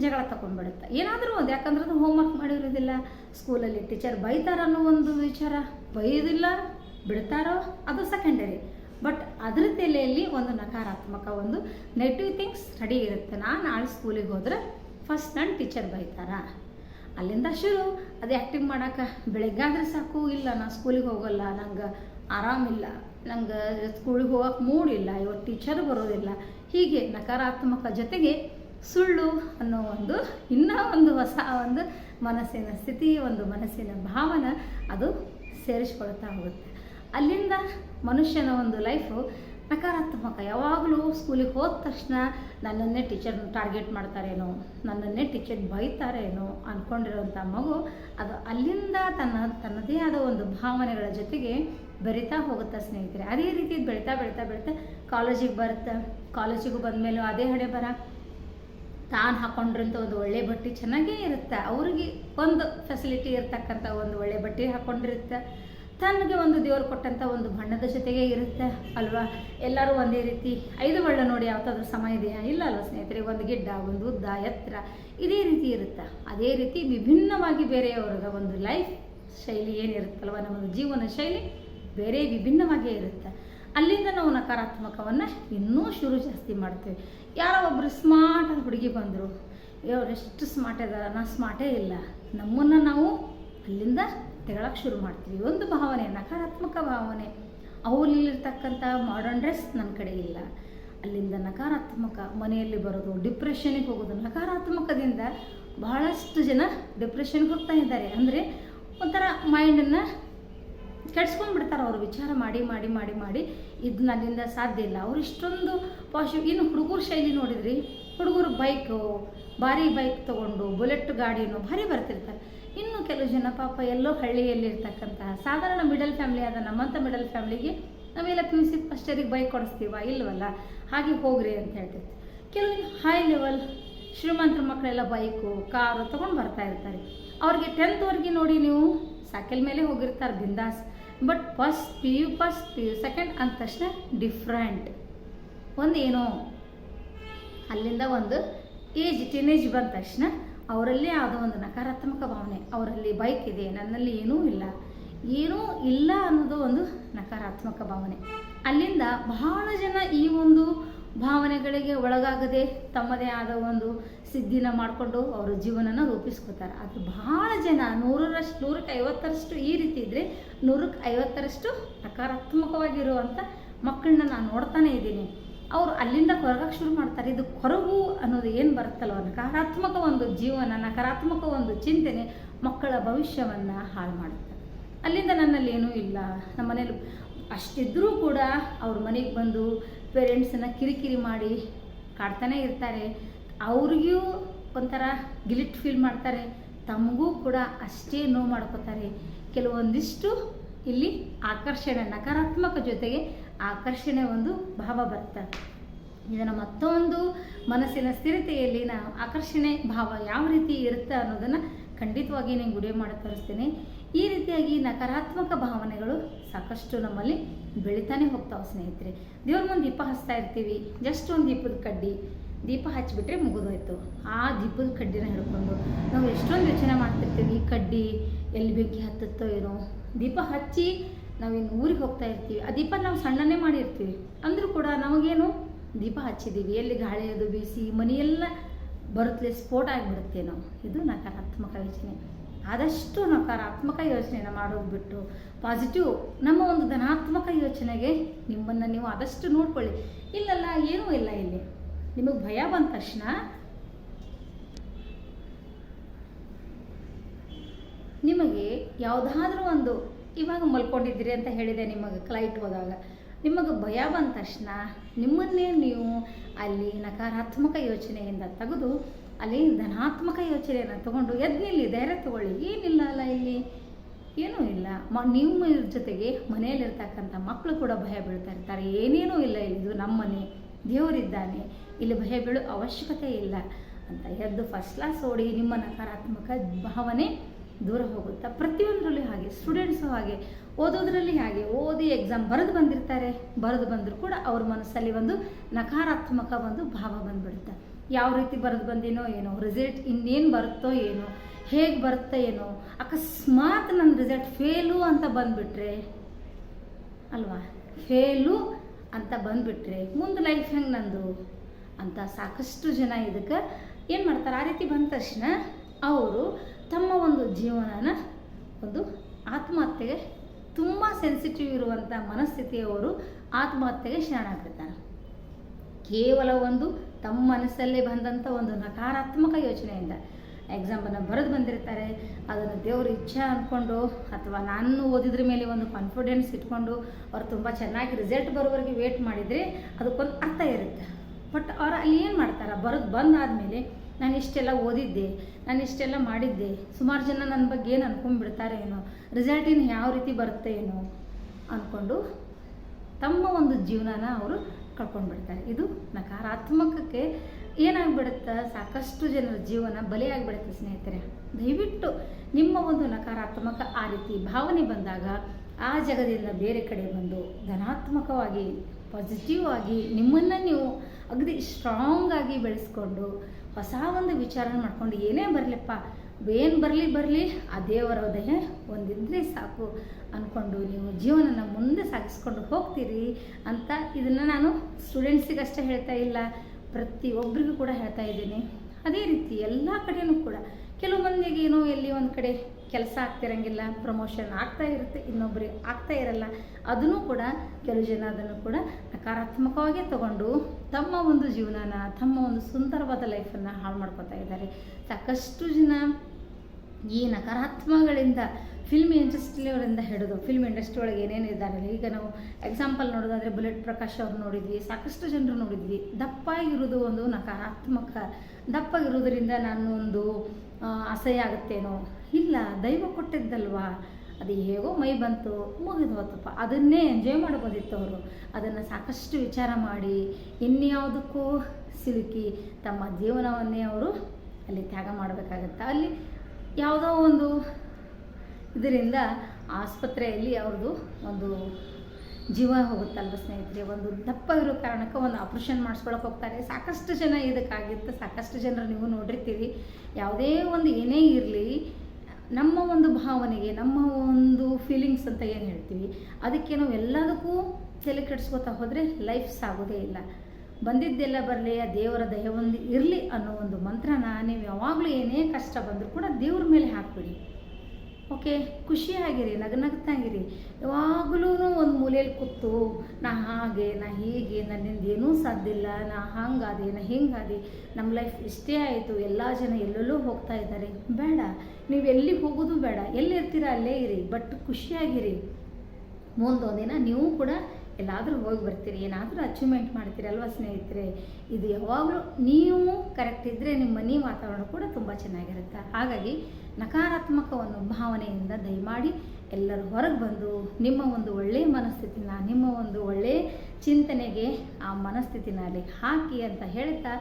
ಜಗಳ ತಗೊಂಡ್ಬಿಡುತ್ತೆ. ಏನಾದರೂ ಒಂದು, ಯಾಕಂದ್ರೆ ಅದು ಹೋಮ್ವರ್ಕ್ ಮಾಡಿರೋದಿಲ್ಲ. ಸ್ಕೂಲಲ್ಲಿ ಟೀಚರ್ ಬೈತಾರ ಅನ್ನೋ ಒಂದು ವಿಚಾರ, ಬೈಯೋದಿಲ್ಲ. ಬಿಡ್ತಾರೋ ಅದು ಸೆಕೆಂಡರಿ ಬಟ್ ಅದ್ರ ತಲೆಯಲ್ಲಿ ಒಂದು ನಕಾರಾತ್ಮಕ ಒಂದು ನೆಗೆಟಿವ್ ಥಿಂಗ್ಸ್ ರೆಡಿ ಇರುತ್ತೆ. ನಾನು ನಾಳೆ ಸ್ಕೂಲಿಗೆ ಹೋದ್ರೆ ಫಸ್ಟ್ ನನ್ನ ಟೀಚರ್ ಬೈತಾರ. ಅಲ್ಲಿಂದ ಶುರು. ಅದು ಆ್ಯಕ್ಟಿಂಗ್ ಮಾಡೋಕೆ ಬೆಳಗ್ಗಾದ್ರೆ ಸಾಕು. ಇಲ್ಲ, ನಾನು ಸ್ಕೂಲಿಗೆ ಹೋಗಲ್ಲ. ನಂಗೆ ಆರಾಮಿಲ್ಲ ನಂಗೆ ಸ್ಕೂಲಿಗೆ ಹೋಗೋಕೆ ಇಲ್ಲ. ಇವತ್ತು ಟೀಚರ್ ಬರೋದಿಲ್ಲ. ಹೀಗೆ ನಕಾರಾತ್ಮಕ ಜೊತೆಗೆ ಸುಳ್ಳು ಅನ್ನೋ ಒಂದು ಇನ್ನೂ ಒಂದು ಹೊಸ ಒಂದು ಮನಸ್ಸಿನ ಸ್ಥಿತಿ, ಒಂದು ಮನಸ್ಸಿನ ಭಾವನೆ ಅದು ಸೇರಿಸ್ಕೊಳ್ತಾ ಹೋಗುತ್ತೆ. ಅಲ್ಲಿಂದ ಮನುಷ್ಯನ ಒಂದು ಲೈಫು ನಕಾರಾತ್ಮಕ. ಯಾವಾಗಲೂ ಸ್ಕೂಲಿಗೆ ಹೋದ ತಕ್ಷಣ ನನ್ನನ್ನೇ ಟೀಚರ್ ಟಾರ್ಗೆಟ್ ಮಾಡ್ತಾರೇನೋ, ನನ್ನನ್ನೇ ಟೀಚರ್ ಬೈತಾರೇನೋ ಅಂದ್ಕೊಂಡಿರೋಂಥ ಮಗು ಅದು ಅಲ್ಲಿಂದ ತನ್ನ, ತನ್ನದೇ ಆದ ಒಂದು ಭಾವನೆಗಳ ಜೊತೆಗೆ ಬೆರಿತಾ ಹೋಗುತ್ತಾ ಸ್ನೇಹಿತರೆ. ಅದೇ ರೀತಿ ಬೆಳೀತಾ ಬೆಳೀತಾ ಬೆಳೀತಾ ಕಾಲೇಜಿಗೆ ಬರುತ್ತೆ. ಕಾಲೇಜಿಗೆ ಬಂದಮೇಲೂ ಅದೇ ಹಣೆ ಬರ. ತಾನು ಹಾಕೊಂಡ್ರಂಥ ಒಂದು ಒಳ್ಳೆ ಬಟ್ಟೆ ಚೆನ್ನಾಗೇ ಇರುತ್ತೆ. ಅವ್ರಿಗೆ ಒಂದು ಫೆಸಿಲಿಟಿ ಇರ್ತಕ್ಕಂಥ ಒಂದು ಒಳ್ಳೆ ಬಟ್ಟೆ ಹಾಕ್ಕೊಂಡಿರುತ್ತೆ ತನಗೆ ಒಂದು ದೇವರು ಕೊಟ್ಟಂಥ ಒಂದು ಬಣ್ಣದ ಜೊತೆಗೆ ಇರುತ್ತೆ ಅಲ್ವಾ? ಎಲ್ಲರೂ ಒಂದೇ ರೀತಿ ಐದು ಬಣ್ಣ ನೋಡಿ ಯಾವತ್ತಾದ್ರೂ ಸಮಯ ಇದೆಯಾ? ಇಲ್ಲ ಅಲ್ವಾ ಸ್ನೇಹಿತರೆ, ಒಂದು ಗಿಡ್ಡ, ಒಂದು ಉದ್ದ, ಎತ್ತರ, ಇದೇ ರೀತಿ ಇರುತ್ತೆ? ಅದೇ ರೀತಿ ವಿಭಿನ್ನವಾಗಿ ಬೇರೆಯವ್ರಿಗೆ ಒಂದು ಲೈಫ್ ಶೈಲಿ ಏನಿರುತ್ತಲ್ವ? ನಮ್ಮ ಜೀವನ ಶೈಲಿ ಬೇರೆ ವಿಭಿನ್ನವಾಗೇ ಇರುತ್ತೆ. ಅಲ್ಲಿಂದ ನಾವು ನಕಾರಾತ್ಮಕವನ್ನು ಇನ್ನೂ ಶುರು ಜಾಸ್ತಿ ಮಾಡ್ತೇವೆ. ಯಾರೋ ಒಬ್ಬರು ಸ್ಮಾರ್ಟ್ ಹುಡುಗಿ ಬಂದರು ಎಷ್ಟು ಸ್ಮಾರ್ಟ್ ಇದ್ದಾರೆ ನಾ ಸ್ಮಾರ್ಟೇ ಇಲ್ಲ. ನಮ್ಮನ್ನು ನಾವು ಅಲ್ಲಿಂದ ತೆಗೊಳಕ್ಕೆ ಶುರು ಮಾಡ್ತೀವಿ. ಒಂದು ಭಾವನೆ, ನಕಾರಾತ್ಮಕ ಭಾವನೆ. ಅವರಲ್ಲಿರ್ತಕ್ಕಂಥ ಮಾಡರ್ನ್ ಡ್ರೆಸ್ ನನ್ನ ಕಡೆ ಇಲ್ಲ. ಅಲ್ಲಿಂದ ನಕಾರಾತ್ಮಕ, ಮನೆಯಲ್ಲಿ ಬರೋದು ಡಿಪ್ರೆಷನಿಗೆ ಹೋಗೋದು, ನಕಾರಾತ್ಮಕದಿಂದ ಬಹಳಷ್ಟು ಜನ ಡಿಪ್ರೆಷನ್ಗೆ ಹೋಗ್ತಾ ಇದ್ದಾರೆ. ಅಂದರೆ ಒಂಥರ ಮೈಂಡನ್ನು ಕೆಡ್ಸ್ಕೊಂಡ್ಬಿಡ್ತಾರೆ ಅವರು. ವಿಚಾರ ಮಾಡಿ ಮಾಡಿ ಮಾಡಿ ಮಾಡಿ ಇದು ನನ್ನಿಂದ ಸಾಧ್ಯ ಇಲ್ಲ. ಅವ್ರು ಇಷ್ಟೊಂದು ಪಾಶು ಇನ್ನು ಹುಡುಗರ ಶೈಲಿ ನೋಡಿದ್ರಿ? ಹುಡುಗರು ಬೈಕು ಭಾರಿ ಬೈಕ್ ತೊಗೊಂಡು ಬುಲೆಟ್ ಗಾಡಿನೂ ಭಾರಿ ಬರ್ತಿರ್ತಾರೆ. ಇನ್ನು ಕೆಲವು ಜನ ಪಾಪ ಎಲ್ಲೋ ಹಳ್ಳಿಯಲ್ಲಿರ್ತಕ್ಕಂತಹ ಸಾಧಾರಣ ಮಿಡಲ್ ಫ್ಯಾಮಿಲಿ ಆದ ನಮ್ಮಂಥ ಮಿಡಲ್ ಫ್ಯಾಮಿಲಿಗೆ ನಾವೆಲ್ಲ ಪಿ ಯು ಸಿ ಫಸ್ಟ್ ಇಯರಿಗೆ ಬೈಕ್ ಕೊಡಿಸ್ತೀವ ಇಲ್ವಲ್ಲ? ಹಾಗೆ ಹೋಗ್ರಿ ಅಂತ ಹೇಳ್ತಿರ್ತೀವಿ ಕೆಲವು ಹೈ ಲೆವೆಲ್ ಶ್ರೀಮಂತರ ಮಕ್ಕಳೆಲ್ಲ ಬೈಕು ಕಾರು ತೊಗೊಂಡು ಬರ್ತಾ ಇರ್ತಾರೆ. ಅವ್ರಿಗೆ ಟೆಂತ್ವರೆಗೆ ನೋಡಿ ನೀವು ಸೈಕಲ್ ಮೇಲೆ ಹೋಗಿರ್ತಾರೆ ಬಿಂದಾಸ್. But first P U first P U second ಅಂದ ತಕ್ಷಣ ಡಿಫ್ರೆಂಟ್ ಒಂದು ಏನೋ ಅಲ್ಲಿಂದ ಒಂದು ಏಜ್ ಟೀನೇಜ್ ಬಂದ ತಕ್ಷಣ ಅವರಲ್ಲಿ ಆದ ಒಂದು ನಕಾರಾತ್ಮಕ ಭಾವನೆ, ಅವರಲ್ಲಿ ಬೈಕ್ ಇದೆ, ನನ್ನಲ್ಲಿ ಏನೂ ಇಲ್ಲ ಏನೂ ಇಲ್ಲ ಅನ್ನೋದು ಒಂದು ನಕಾರಾತ್ಮಕ ಭಾವನೆ. ಅಲ್ಲಿಂದ ಬಹಳ ಜನ ಈ ಒಂದು ಭಾವನೆಗಳಿಗೆ ಒಳಗಾಗದೆ ತಮ್ಮದೇ ಆದ ಒಂದು ಸಿದ್ಧಿನ ಮಾಡಿಕೊಂಡು ಅವರ ಜೀವನನ ರೂಪಿಸ್ಕೋತಾರೆ. ಅದು ಬಹಳ ಜನ ನೂರರಷ್ಟು ನೂರಕ್ಕೆ ಐವತ್ತರಷ್ಟು ಈ ರೀತಿ ಇದ್ದರೆ ನೂರಕ್ಕೆ ಐವತ್ತರಷ್ಟು ನಕಾರಾತ್ಮಕವಾಗಿರುವಂಥ ಮಕ್ಕಳನ್ನ ನಾನು ನೋಡ್ತಾನೆ ಇದ್ದೀನಿ. ಅವರು ಅಲ್ಲಿಂದ ಕೊರಗಕ್ಕೆ ಶುರು ಮಾಡ್ತಾರೆ. ಇದು ಕೊರಗು ಅನ್ನೋದು ಏನು ಬರುತ್ತಲ್ಲ ನಕಾರಾತ್ಮಕ ಒಂದು ಜೀವನ, ನಕಾರಾತ್ಮಕ ಒಂದು ಚಿಂತನೆ ಮಕ್ಕಳ ಭವಿಷ್ಯವನ್ನು ಹಾಳು ಮಾಡುತ್ತೆ. ಅಲ್ಲಿಂದ ನನ್ನಲ್ಲಿ ಏನೂ ಇಲ್ಲ. ನಮ್ಮ ಮನೇಲಿ ಅಷ್ಟಿದ್ರೂ ಕೂಡ ಅವ್ರ ಮನೆಗೆ ಬಂದು ಪೇರೆಂಟ್ಸನ್ನು ಕಿರಿಕಿರಿ ಮಾಡಿ ಕಾಡ್ತಾನೆ ಇರ್ತಾರೆ. ಅವ್ರಿಗೂ ಒಂಥರ ಗಿಲಿಟ್ ಫೀಲ್ ಮಾಡ್ತಾರೆ. ತಮಗೂ ಕೂಡ ಅಷ್ಟೇ ನೋವು ಮಾಡ್ಕೋತಾರೆ. ಕೆಲವೊಂದಿಷ್ಟು ಇಲ್ಲಿ ಆಕರ್ಷಣೆ, ನಕಾರಾತ್ಮಕ ಜೊತೆಗೆ ಆಕರ್ಷಣೆ ಒಂದು ಭಾವ ಬರ್ತದೆ. ಇದನ್ನು ಮತ್ತೊಂದು ಮನಸ್ಸಿನ ಸ್ಥಿರತೆಯಲ್ಲಿ ನಾವು ಆಕರ್ಷಣೆ ಭಾವ ಯಾವ ರೀತಿ ಇರುತ್ತೆ ಅನ್ನೋದನ್ನು ಖಂಡಿತವಾಗಿ ನಿಮ್ಗೆ ಗುಡಿ ಮಾಡಿ ತರಿಸ್ತೀನಿ. ಈ ರೀತಿಯಾಗಿ ನಕಾರಾತ್ಮಕ ಭಾವನೆಗಳು ಸಾಕಷ್ಟು ನಮ್ಮಲ್ಲಿ ಬೆಳಿತಾನೆ ಹೋಗ್ತಾವೆ ಸ್ನೇಹಿತರೆ. ದೇವ್ರ ಮುಂದೆ ದೀಪ ಹಚ್ತಾ ಇರ್ತೀವಿ. ಜಸ್ಟ್ ಒಂದು ದೀಪದ ಕಡ್ಡಿ. ದೀಪ ಹಚ್ಚಿಬಿಟ್ರೆ ಮುಗಿದೋಯ್ತು. ಆ ದೀಪದ ಕಡ್ಡಿನ ಹಿಡ್ಕೊಂಡು ನಾವು ಎಷ್ಟೊಂದು ಯೋಚನೆ ಮಾಡ್ತಿರ್ತೀವಿ. ಕಡ್ಡಿ ಎಲ್ಲಿ ಬೆಂಕಿ ಹತ್ತುತ್ತೋ ಏನೋ. ದೀಪ ಹಚ್ಚಿ ನಾವಿನ್ನು ಊರಿಗೆ ಹೋಗ್ತಾ ಇರ್ತೀವಿ. ಆ ದೀಪ ನಾವು ಸಣ್ಣನೇ ಮಾಡಿರ್ತೀವಿ. ಅಂದರೂ ಕೂಡ ನಮಗೇನು ದೀಪ ಹಚ್ಚಿದ್ದೀವಿ. ಎಲ್ಲಿ ಗಾಳಿ ಅದು ಬೀಸಿ ಮನೆಯೆಲ್ಲ ಬರುತ್ತಲೇ ಸ್ಫೋಟ ಆಗಿಬಿಡುತ್ತೆ ನಾವು. ಇದು ನಕಾರಾತ್ಮಕ ಯೋಚನೆ. ಆದಷ್ಟು ನಕಾರಾತ್ಮಕ ಯೋಚನೆಯನ್ನು ಮಾಡೋಗ್ಬಿಟ್ಟು ಪಾಸಿಟಿವ್ ನಮ್ಮ ಒಂದು ಧನಾತ್ಮಕ ಯೋಚನೆಗೆ ನಿಮ್ಮನ್ನು ನೀವು ಆದಷ್ಟು ನೋಡ್ಕೊಳ್ಳಿ. ಇಲ್ಲಲ್ಲ, ಏನೂ ಇಲ್ಲ ಇಲ್ಲಿ. ನಿಮಗೆ ಭಯ ಬಂದ ತಕ್ಷಣ ನಿಮಗೆ ಯಾವುದಾದ್ರೂ ಒಂದು ಇವಾಗ ಮಲ್ಕೊಂಡಿದ್ದೀರಿ ಅಂತ ಹೇಳಿದೆ ನಿಮಗೆ ಕ್ಲೈಟ್ ಹೋದಾಗ. ನಿಮಗೆ ಭಯ ಬಂದ ತಕ್ಷಣ ನಿಮ್ಮನ್ನೇ ನೀವು ಅಲ್ಲಿ ನಕಾರಾತ್ಮಕ ಯೋಚನೆಯಿಂದ ತೆಗೆದು ಅಲ್ಲಿ ಧನಾತ್ಮಕ ಯೋಚನೆಯನ್ನು ತಗೊಂಡು ಎದ್ದು ನಿಲ್ಲಿ, ಧೈರ್ಯ ತಗೊಳ್ಳಿ. ಏನಿಲ್ಲ ಅಲ್ಲ ಇಲ್ಲಿ. ಏನೂ ಇಲ್ಲ. ಮ, ನಿಮ್ಮ ಜೊತೆಗೆ ಮನೆಯಲ್ಲಿರ್ತಕ್ಕಂಥ ಮಕ್ಕಳು ಕೂಡ ಭಯ ಬೀಳ್ತಾ ಇರ್ತಾರೆ. ಏನೇನೂ ಇಲ್ಲಿ ಇದು ನಮ್ಮನೆ ದೇವರಿದ್ದಾನೆ. ಇಲ್ಲಿ ಭಯ ಬೀಳೋ ಅವಶ್ಯಕತೆ ಇಲ್ಲ ಅಂತ ಎದ್ದು ಫಸ್ಟ್ ಕ್ಲಾಸ್ ಓಡಿ ನಿಮ್ಮ ನಕಾರಾತ್ಮಕ ಭಾವನೆ ದೂರ ಹೋಗುತ್ತಾ? ಪ್ರತಿಯೊಂದರಲ್ಲೂ ಹಾಗೆ ಸ್ಟೂಡೆಂಟ್ಸು ಹಾಗೆ, ಓದೋದ್ರಲ್ಲಿ ಹಾಗೆ, ಓದಿ ಎಕ್ಸಾಮ್ ಬರೆದು ಬಂದಿರ್ತಾರೆ. ಬರೆದು ಬಂದರೂ ಕೂಡ ಅವ್ರ ಮನಸ್ಸಲ್ಲಿ ಒಂದು ನಕಾರಾತ್ಮಕ ಒಂದು ಭಾವ ಬಂದ್ಬಿಡುತ್ತೆ. ಯಾವ ರೀತಿ ಬರೆದು ಬಂದೇನೋ ಏನೋ ರಿಸಲ್ಟ್ ಇನ್ನೇನು ಬರುತ್ತೋ ಏನೋ, ಹೇಗೆ ಬರುತ್ತೋ ಏನೋ, ಅಕಸ್ಮಾತ್ ನನ್ನ ರಿಸಲ್ಟ್ ಫೇಲು ಅಂತ ಬಂದುಬಿಟ್ರೆ, ಅಲ್ವಾ? ಫೇಲು ಅಂತ ಬಂದುಬಿಟ್ರೆ, ಮುಂದೆ ಲೈಫ್ ಹೆಂಗೆ ನಂದು? ಅಂತ ಸಾಕಷ್ಟು ಜನ ಇದಕ್ಕೆ ಏನು ಮಾಡ್ತಾರೆ? ಆ ರೀತಿ ಬಂದ ತಕ್ಷಣ ಅವರು ತಮ್ಮ ಒಂದು ಜೀವನನ, ಒಂದು ಆತ್ಮಹತ್ಯೆಗೆ ತುಂಬ ಸೆನ್ಸಿಟಿವ್ ಇರುವಂಥ ಮನಸ್ಥಿತಿಯವರು ಆತ್ಮಹತ್ಯೆಗೆ ಶರಣಾಗ್ತಿರ್ತಾರೆ. ಕೇವಲ ಒಂದು ತಮ್ಮ ಮನಸ್ಸಲ್ಲೇ ಬಂದಂಥ ಒಂದು ನಕಾರಾತ್ಮಕ ಯೋಚನೆಯಿಂದ. ಎಕ್ಸಾಂಪಲ್ನ ಬರೆದು ಬಂದಿರ್ತಾರೆ, ಅದನ್ನು ದೇವ್ರ ಇಚ್ಛೆ ಅಂದ್ಕೊಂಡು ಅಥವಾ ನಾನು ಓದಿದ್ರ ಮೇಲೆ ಒಂದು ಕಾನ್ಫಿಡೆನ್ಸ್ ಇಟ್ಕೊಂಡು ಅವ್ರು ತುಂಬ ಚೆನ್ನಾಗಿ ರಿಸಲ್ಟ್ ಬರೋವರೆಗೆ ವೇಟ್ ಮಾಡಿದರೆ ಅದಕ್ಕೊಂದು ಅರ್ಥ ಇರುತ್ತೆ. ಬಟ್ ಅವ್ರು ಅಲ್ಲಿ ಏನು ಮಾಡ್ತಾರೆ? ಬರೆದು ಬಂದಾದಮೇಲೆ ನಾನು ಇಷ್ಟೆಲ್ಲ ಓದಿದ್ದೆ, ನಾನು ಇಷ್ಟೆಲ್ಲ ಮಾಡಿದ್ದೆ, ಸುಮಾರು ಜನ ನನ್ನ ಬಗ್ಗೆ ಏನು ಅನ್ಕೊಂಡ್ಬಿಡ್ತಾರೆ ಏನೋ ರಿಸಲ್ಟ್ ಇನ್ನು ಯಾವ ರೀತಿ ಬರುತ್ತೆ ಏನೋ ಅಂದ್ಕೊಂಡು ತಮ್ಮ ಒಂದು ಜೀವನನ ಅವರು ಕಳ್ಕೊಂಡ್ಬಿಡ್ತಾರೆ. ಇದು ನಕಾರಾತ್ಮಕಕ್ಕೆ ಏನಾಗ್ಬಿಡುತ್ತೆ, ಸಾಕಷ್ಟು ಜನರ ಜೀವನ ಬಲಿಯಾಗ್ಬಿಡುತ್ತೆ ಸ್ನೇಹಿತರೆ. ದಯವಿಟ್ಟು ನಿಮ್ಮ ಒಂದು ನಕಾರಾತ್ಮಕ ಆ ರೀತಿ ಭಾವನೆ ಬಂದಾಗ ಆ ಜಗದಿಂದ ಬೇರೆ ಕಡೆ ಬಂದು ಧನಾತ್ಮಕವಾಗಿ ಪಾಸಿಟಿವ್ ಆಗಿ ನಿಮ್ಮನ್ನು ನೀವು ಅಗದಿ ಸ್ಟ್ರಾಂಗ್ ಆಗಿ ಬೆಳೆಸ್ಕೊಂಡು ಹೊಸ ಒಂದು ವಿಚಾರ ಮಾಡ್ಕೊಂಡು, ಏನೇ ಬರಲಿಪ್ಪ ಏನು ಬರಲಿ ಬರಲಿ, ಆ ದೇವರ ದಯೆ ಒಂದಿದ್ರೆ ಸಾಕು ಅಂದ್ಕೊಂಡು ನೀವು ಜೀವನನ ಮುಂದೆ ಸಾಗಿಸ್ಕೊಂಡು ಹೋಗ್ತೀರಿ ಅಂತ ಇದನ್ನು ನಾನು ಸ್ಟೂಡೆಂಟ್ಸಿಗಷ್ಟೇ ಹೇಳ್ತಾ ಇಲ್ಲ ಪ್ರತಿಯೊಬ್ಬರಿಗೂ ಕೂಡ ಹೇಳ್ತಾ ಇದ್ದೀನಿ. ಅದೇ ರೀತಿ ಎಲ್ಲ ಕಡೆಯೂ ಕೂಡ. ಕೆಲವು ಮಂದಿಗೆ ಏನೋ ಎಲ್ಲಿ ಒಂದು ಕಡೆ ಕೆಲಸ ಆಗ್ತಿರಂಗಿಲ್ಲ ಪ್ರಮೋಷನ್ ಆಗ್ತಾ ಇರುತ್ತೆ ಇನ್ನೊಬ್ಬರಿಗೆ ಆಗ್ತಾ ಇರಲ್ಲ, ಅದನ್ನು ಕೂಡ ಕೆಲವು ಜನ ಅದನ್ನು ಕೂಡ ನಕಾರಾತ್ಮಕವಾಗಿ ತಗೊಂಡು ತಮ್ಮ ಒಂದು ಜೀವನನ, ತಮ್ಮ ಒಂದು ಸುಂದರವಾದ ಲೈಫನ್ನು ಹಾಳು ಮಾಡ್ಕೊತಾ ಇದ್ದಾರೆ. ಸಾಕಷ್ಟು ಜನ ಈ ನಕಾರಾತ್ಮಕಗಳಿಂದ ಫಿಲ್ಮ್ ಇಂಡಸ್ಟ್ರಿಯವರಿಂದ ಹಿಡಿದು ಫಿಲ್ಮ್ ಇಂಡಸ್ಟ್ರಿ ಒಳಗೆ ಏನೇನು ಇದ್ದಾರೆ ಈಗ ನಾವು ಎಕ್ಸಾಂಪಲ್ ನೋಡೋದಾದರೆ ಬುಲೆಟ್ ಪ್ರಕಾಶ್ ಅವ್ರು ನೋಡಿದ್ವಿ, ಸಾಕಷ್ಟು ಜನರು ನೋಡಿದ್ವಿ. ದಪ್ಪಾಗಿರೋದು ಒಂದು ನಕಾರಾತ್ಮಕ ದಪ್ಪಾಗಿರೋದ್ರಿಂದ ನಾನು ಒಂದು ಅಸಹ್ಯ ಆಗುತ್ತೇನೋ ಇಲ್ಲ, ದೈವ ಕೊಟ್ಟಿದ್ದಲ್ವಾ? ಅದು ಹೇಗೋ ಮೈ ಬಂತು, ಮುಗಿದು ಹೋತಪ್ಪ. ಅದನ್ನೇ ಎಂಜಾಯ್ ಮಾಡ್ಬೋದಿತ್ತು ಅವರು ಅದನ್ನು ಸಾಕಷ್ಟು ವಿಚಾರ ಮಾಡಿ, ಇನ್ಯಾವುದಕ್ಕೂ ಸಿಲುಕಿ ತಮ್ಮ ಜೀವನವನ್ನೇ ಅವರು ಅಲ್ಲಿ ತ್ಯಾಗ ಮಾಡಬೇಕಾಗತ್ತೆ? ಅಲ್ಲಿ ಯಾವುದೋ ಒಂದು ಇದರಿಂದ ಆಸ್ಪತ್ರೆಯಲ್ಲಿ ಅವ್ರದ್ದು ಒಂದು ಜೀವ ಹೋಗುತ್ತಲ್ವ ಸ್ನೇಹಿತರೆ? ಒಂದು ದಪ್ಪ ಇರೋ ಕಾರಣಕ್ಕೆ ಒಂದು ಆಪ್ರೇಷನ್ ಮಾಡಿಸ್ಕೊಳಕ್ಕೆ ಹೋಗ್ತಾರೆ. ಸಾಕಷ್ಟು ಜನ ಇದಕ್ಕಾಗಿತ್ತು. ಸಾಕಷ್ಟು ಜನರು ನೀವು ನೋಡಿರ್ತೀವಿ. ಯಾವುದೇ ಒಂದು ಏನೇ ಇರಲಿ ನಮ್ಮ ಒಂದು ಭಾವನೆಗೆ, ನಮ್ಮ ಒಂದು ಫೀಲಿಂಗ್ಸ್ ಅಂತ ಏನು ಹೇಳ್ತೀವಿ, ಅದಕ್ಕೆ ನಾವು ಎಲ್ಲದಕ್ಕೂ ತಲೆ ಕೆಡಿಸ್ಕೋತಾ ಹೋದರೆ ಲೈಫ್ ಸಾಗೋದೇ ಇಲ್ಲ. ಬಂದಿದ್ದೆಲ್ಲ ಬರಲಿ, ಆ ದೇವರ ದಯ ಒಂದು ಇರಲಿ ಅನ್ನೋ ಒಂದು ಮಂತ್ರನ ನೀವು ಯಾವಾಗಲೂ ಏನೇ ಕಷ್ಟ ಬಂದರೂ ಕೂಡ ದೇವ್ರ ಮೇಲೆ ಹಾಕ್ಬಿಡಿ. ಓಕೆ ಖುಷಿಯಾಗಿರಿ ನಗನಗ್ತಾಗಿರಿ. ಯಾವಾಗಲೂ ಒಂದು ಮೂಲೆಯಲ್ಲಿ ಕೂತು, ನಾ ಹಾಗೆ, ನಾ ಹೀಗೆ, ನನ್ನಿಂದ ಏನೂ ಸಾಧ್ಯ ಇಲ್ಲ, ನಾ ಹಂಗಾದೆ, ನಾ ಹಿಂಗಾದೆ ನಮ್ಮ ಲೈಫ್ ಇಷ್ಟೇ ಆಯಿತು, ಎಲ್ಲ ಜನ ಎಲ್ಲೆಲ್ಲೂ ಹೋಗ್ತಾ ಇದ್ದಾರೆ. ಬೇಡ, ನೀವು ಎಲ್ಲಿ ಹೋಗೋದು ಬೇಡ ಎಲ್ಲಿರ್ತೀರ ಅಲ್ಲೇ ಇರಿ, ಬಟ್ ಖುಷಿಯಾಗಿರಿ. ಮುಂದೊಂದಿನ ನೀವು ಕೂಡ ಎಲ್ಲಾದರೂ ಹೋಗಿ ಬರ್ತೀರಿ, ಏನಾದರೂ ಅಚೀವ್ಮೆಂಟ್ ಮಾಡ್ತೀರಲ್ವ ಸ್ನೇಹಿತರೆ? ಇದು ಯಾವಾಗಲೂ ನೀವು ಕರೆಕ್ಟ್ ಇದ್ದರೆ ನಿಮ್ಮ ಮನೆ ವಾತಾವರಣ ಕೂಡ ತುಂಬ ಚೆನ್ನಾಗಿರುತ್ತೆ. ಹಾಗಾಗಿ ನಕಾರಾತ್ಮಕ ಒಂದು ಭಾವನೆಯಿಂದ ದಯಮಾಡಿ ಎಲ್ಲರೂ ಹೊರಗೆ ಬಂದು ನಿಮ್ಮ ಒಂದು ಒಳ್ಳೆಯ ಮನಸ್ಥಿತಿನ, ನಿಮ್ಮ ಒಂದು ಒಳ್ಳೆಯ ಚಿಂತನೆಗೆ ಆ ಮನಸ್ಥಿತಿನ ಅಲ್ಲಿ ಹಾಕಿ ಅಂತ ಹೇಳ್ತಾ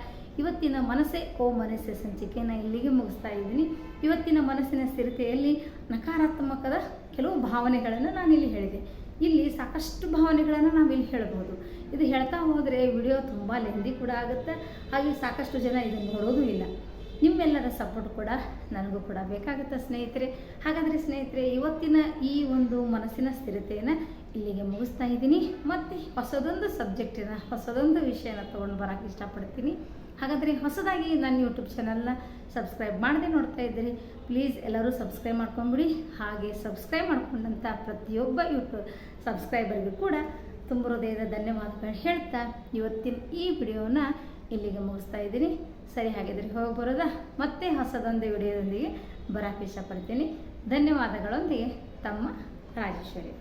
ಇವತ್ತಿನ ಮನಸ್ಸೇ ಓ ಮನಸ್ಸೆ ಸಂಚಿಕೆನ ಇಲ್ಲಿಗೆ ಮುಗಿಸ್ತಾ ಇದ್ದೀನಿ. ಇವತ್ತಿನ ಮನಸ್ಸಿನ ಸ್ಥಿರತೆಯಲ್ಲಿ ನಕಾರಾತ್ಮಕದ ಕೆಲವು ಭಾವನೆಗಳನ್ನು ನಾನಿಲ್ಲಿ ಹೇಳಿದೆ. ಇಲ್ಲಿ ಸಾಕಷ್ಟು ಭಾವನೆಗಳನ್ನು ನಾವಿಲ್ಲಿ ಹೇಳ್ಬೋದು. ಇದು ಹೇಳ್ತಾ ಹೋದರೆ ವಿಡಿಯೋ ತುಂಬ ಲೆಂದಿ ಕೂಡ ಆಗುತ್ತೆ. ಹಾಗೆ ಸಾಕಷ್ಟು ಜನ ಇದನ್ನು ನೋಡೋದು ಇಲ್ಲ. ನಿಮ್ಮೆಲ್ಲರ ಸಪೋರ್ಟ್ ಕೂಡ ನನಗೂ ಕೂಡ ಬೇಕಾಗುತ್ತೆ ಸ್ನೇಹಿತರೆ. ಹಾಗಾದರೆ ಸ್ನೇಹಿತರೆ, ಇವತ್ತಿನ ಈ ಒಂದು ಮನಸ್ಸಿನ ಸ್ಥಿರತೆಯನ್ನು ಇಲ್ಲಿಗೆ ಮುಗಿಸ್ತಾ ಇದ್ದೀನಿ. ಮತ್ತು ಹೊಸದೊಂದು ಸಬ್ಜೆಕ್ಟಿನ ಹೊಸದೊಂದು ವಿಷಯನ ತೊಗೊಂಡು ಬರೋಕ್ಕೆ ಇಷ್ಟಪಡ್ತೀನಿ. ಹಾಗಾದರೆ ಹೊಸದಾಗಿ ನನ್ನ ಯೂಟ್ಯೂಬ್ ಚಾನಲ್ನ ಸಬ್ಸ್ಕ್ರೈಬ್ ಮಾಡದೆ ನೋಡ್ತಾ ಇದ್ದೀರಿ ಪ್ಲೀಸ್ ಎಲ್ಲರೂ ಸಬ್ಸ್ಕ್ರೈಬ್ ಮಾಡ್ಕೊಂಬಿಡಿ. ಹಾಗೆ ಸಬ್ಸ್ಕ್ರೈಬ್ ಮಾಡ್ಕೊಂಡಂಥ ಪ್ರತಿಯೊಬ್ಬ ಯೂಟ್ಯೂಬ್ ಸಬ್ಸ್ಕ್ರೈಬರ್ಗೂ ಕೂಡ ತುಂಬ ಹೃದಯದ ಧನ್ಯವಾದಗಳು ಹೇಳ್ತಾ ಇವತ್ತಿನ ಈ ವಿಡಿಯೋನ ಇಲ್ಲಿಗೆ ಮುಗಿಸ್ತಾ ಇದ್ದೀನಿ. ಸರಿ ಹಾಗಿದ್ರೆ ಹೋಗಿ ಮತ್ತೆ ಹೊಸದೊಂದು ವಿಡಿಯೋದೊಂದಿಗೆ ಬರೋಕ್ಕೆ ಇಷ್ಟಪಡ್ತೀನಿ ಧನ್ಯವಾದಗಳೊಂದಿಗೆ ತಮ್ಮ ರಾಜೇಶ್ವರಿ.